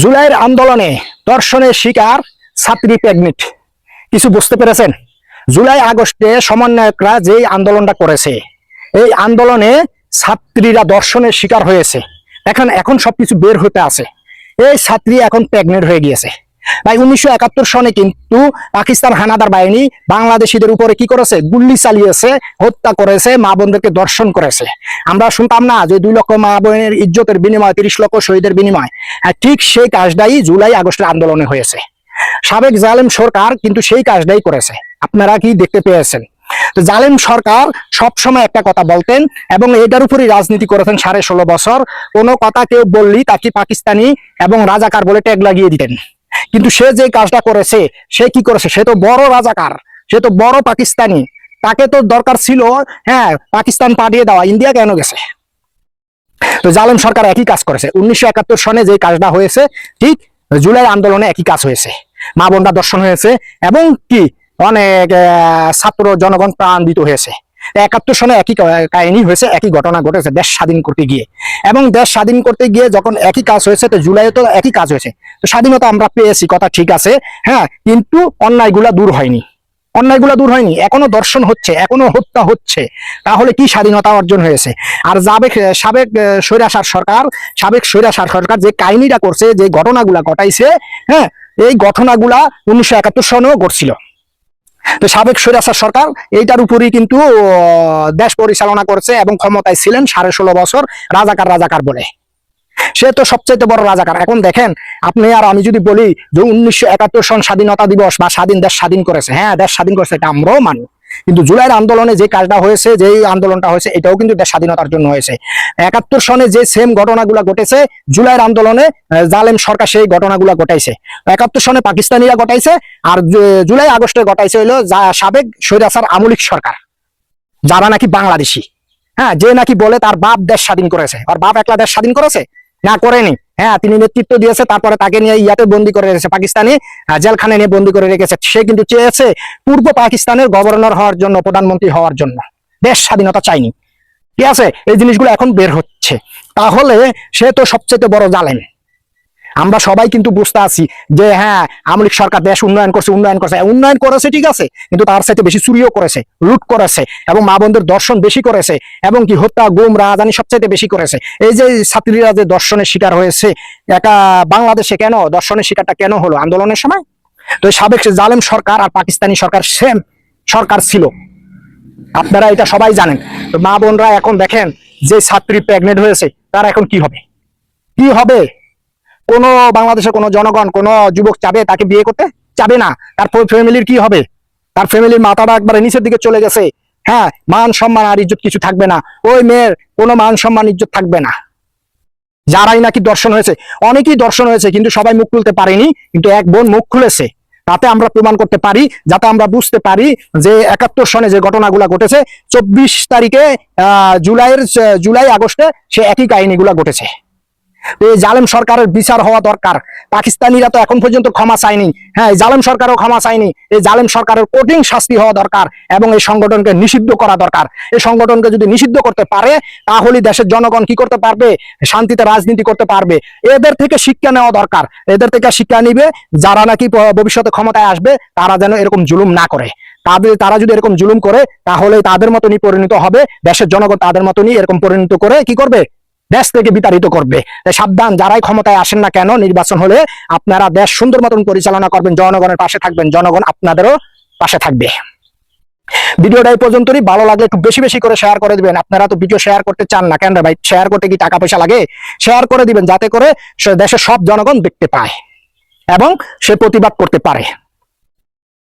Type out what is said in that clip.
জুলাইয়ের আন্দোলনে দর্শনের শিকার ছাত্রী প্রেগনেন্ট কিছু বুঝতে পেরেছেন? জুলাই আগস্টে সমন্বয়করা যে আন্দোলনটা করেছে, এই আন্দোলনে ছাত্রীরা দর্শনের শিকার হয়েছে। এখন এখন সবকিছু বের হতে আছে। এই ছাত্রী এখন প্রেগনেন্ট হয়ে গিয়েছে। ভাই, উনিশশো একাত্তর সনে কিন্তু পাকিস্তান হানাদার বাহিনী বাংলাদেশিদের উপরে কি করেছে? গুল্লি চালিয়েছে, হত্যা করেছে, মা বোনদেরকে দর্শন করেছে। আমরা শুনতাম না যে দুই লক্ষ মা বোনের ইজ্জতের বিনিময়, তিরিশ লক্ষ শহীদের বিনিময় ঠিক সেই কাজটাই জুলাই আগস্টের আন্দোলনে হয়েছে। সাবেক জালেম সরকার কিন্তু সেই কাজটাই করেছে। আপনারা কি দেখতে পেয়েছেন? জালেম সরকার সবসময় একটা কথা বলতেন এবং এটার উপরই রাজনীতি করেছেন সাড়ে ষোলো বছর। কোনো কথা কেউ বললি তাকে পাকিস্তানি এবং রাজাকার বলে ট্যাগ লাগিয়ে দিতেন। কিন্তু সে যে কাজটা করেছে, সে কি করেছে? সে তো বড় রাজাকার, সে তো বড় পাকিস্তানি। তাকে তো দরকার ছিল হ্যাঁ পাকিস্তান পাঠিয়ে দেওয়া। ইন্ডিয়া কেন গেছে? তো জালেম সরকার একই কাজ করেছে। উনিশশো একাত্তর সনে যে কাজটা হয়েছে, ঠিক জুলাই আন্দোলনে একই কাজ হয়েছে। মা বোনরা দর্শন হয়েছে এবং কি? অনেক ছাত্র জনগণ প্রাণ দিত হয়েছে। একাত্তর সনে একই কাহিনী হয়েছে, একই ঘটনা ঘটেছে দেশ স্বাধীন করতে গিয়ে। এবং দেশ স্বাধীন করতে গিয়ে যখন একই কাজ হয়েছে, তো জুলাইয়ে তো একই কাজ হয়েছে। তো স্বাধীনতা আমরা পেয়েছি, কথা ঠিক আছে হ্যাঁ কিন্তু অন্যায়গুলা দূর হয়নি। অন্যায়গুলা দূর হয়নি, এখনও দর্শন হচ্ছে, এখনও হত্যা হচ্ছে। তাহলে কি স্বাধীনতা অর্জন হয়েছে? আর সাবেক সাবেক স্বৈরাচার সরকার, সাবেক স্বৈরাচার সরকার যে কাহিনীটা করছে, যে ঘটনাগুলা ঘটাইছে হ্যাঁ এই ঘটনাগুলা উনিশশো একাত্তর সনেও ঘটছিল। তো সাবেক সৈরাসার সরকার এইটার উপরই কিন্তু দেশ পরিচালনা করছে এবং ক্ষমতায় ছিলেন সাড়ে ষোলো বছর রাজাকার রাজাকার বলে। সে তো সবচেয়ে বড় রাজাকার। এখন দেখেন, আপনি আর আমি যদি বলি যে উনিশশো একাত্তর সন স্বাধীনতা দিবস বা স্বাধীন দেশ স্বাধীন করেছে হ্যাঁ দেশ স্বাধীন করেছে, এটা আমরাও মানি। কিন্তু জুলাইয়ের আন্দোলনে যে কাজটা হয়েছে যে আন্দোলনটা হয়েছে, এটাও কিন্তু স্বাধীনতার জন্য হয়েছে। একাত্তর সনে যে সেম ঘটনাগুলো ঘটেছে, জুলাইয়ের আন্দোলনে জালেম সরকার সেই ঘটনাগুলো ঘটাইছে। একাত্তর সনে পাকিস্তানিরা ঘটাইছে, আর জুলাই আগস্টে ঘটাইছে যা- সাবেক স্বৈরাচার আমলিক সরকার, যারা নাকি বাংলাদেশি। হ্যাঁ যে নাকি বলে তার বাপ দেশ স্বাধীন করেছে, আর বাপ একলা দেশ স্বাধীন করেছে না করেনি হ্যাঁ তিনি নেতৃত্ব দিয়েছে, তারপরে তাকে নিয়ে ইয়াতে বন্দি করে রেখেছে। পাকিস্তানি জেলখানে নিয়ে বন্দি করে রেখেছে। সে কিন্তু চেয়েছে পূর্ব পাকিস্তানের গভর্নর হওয়ার জন্য, প্রধানমন্ত্রী হওয়ার জন্য। দেশ স্বাধীনতা চাইনি ঠিক আছে? এই জিনিসগুলো এখন বের হচ্ছে। তাহলে সে তো সবচেয়ে বড় জালেম। আমরা সবাই কিন্তু বুঝতে আছি যে হ্যাঁ আমলিক সরকার দেশ উন্নয়ন করছে উন্নয়ন করছে। উন্নয়ন করেছে, ঠিক আছে, কিন্তু তার সাথে বেশি চুরিও করেছে, লুট করেছে এবং মা বোনদের দর্শন বেশি করেছে এবং কি হত্যা, গুম রাজধানী সবচাইতে বেশি করেছে। এই যে ছাত্রীরা যে দর্শনের শিকার হয়েছে, একা বাংলাদেশে কেন, দর্শনের শিকারটা কেন হলো আন্দোলনের সময়? তো সাবেক জালেম সরকার আর পাকিস্তানি সরকার সেম সরকার ছিল। আপনারা এটা সবাই জানেন। তো মা বোনরা এখন দেখেন, যে ছাত্রী প্রেগনেন্ট হয়েছে, তার এখন কি হবে? কি হবে? কোনো বাংলাদেশের কোনো জনগণ, কোনো যুবক চাবে তাকে বিয়ে করতে? চাবে না। তার ফ্যামিলির কি হবে? তার ফ্যামিলির মাথাটা একবারে নিচের দিকে চলে গেছে। হ্যাঁ মান সম্মান আর ইজ্জত কিছু থাকবে না। ওই মেয়ের কোনো মান সম্মান, ইজ্জত থাকবে না। যারাই নাকি দর্শন হয়েছে, অনেকেই দর্শন হয়েছে, কিন্তু সবাই মুখ খুলতে পারেনি, কিন্তু এক বোন মুখ খুলেছে। তাতে আমরা প্রমাণ করতে পারি, যাতে আমরা বুঝতে পারি যে একাত্তর সনে যে ঘটনাগুলো ঘটেছে, চব্বিশ তারিখে, আহ, জুলাইয়ের, জুলাই আগস্টে সে একই কাহিনীগুলো ঘটেছে। এই জালেম সরকারের বিচার হওয়া দরকার। পাকিস্তানিরা তো এখন পর্যন্ত ক্ষমা চায়নি। হ্যাঁ এই জালেম সরকারও ক্ষমা চায়নি। এই জালেম সরকারের কঠিন শাস্তি হওয়া দরকার এবং এই সংগঠনকে নিষিদ্ধ করা দরকার। এই সংগঠনকে যদি নিষিদ্ধ করতে পারে, তাহলে দেশের জনগণ কি করতে পারবে? শান্তিতে রাজনীতি করতে পারবে। এদের থেকে শিক্ষা নেওয়া দরকার। এদের থেকে শিক্ষা নিবে, যারা নাকি ভবিষ্যতে ক্ষমতায় আসবে, তারা যেন এরকম জুলুম না করে। তাদের, তারা যদি এরকম জুলুম করে, তাহলে তাদের মতনই পরিণত হবে। দেশের জনগণ তাদের মতনই এরকম পরিণত করে, কি করবে? দেশ থেকে বিতাড়িত করবে। সাবধান, যারাই ক্ষমতায় আসেন না কেন, নির্বাচন হলে আপনারা দেশ সুন্দর মতন পরিচালনা করবেন, জনগণের পাশে থাকবেন, জনগণ আপনাদেরও পাশে থাকবে। ভিডিওটা এই পর্যন্তই, ভালো লাগলে একটু বেশি বেশি করে শেয়ার করে দিবেন। আপনারা তো ভিডিও শেয়ার করতে চান না, কেন ভাই? শেয়ার করতে কি টাকা পয়সা লাগে? শেয়ার করে দিবেন, যাতে করে দেশের সব জনগণ দেখতে পায় এবং সে প্রতিবাদ করতে পারে।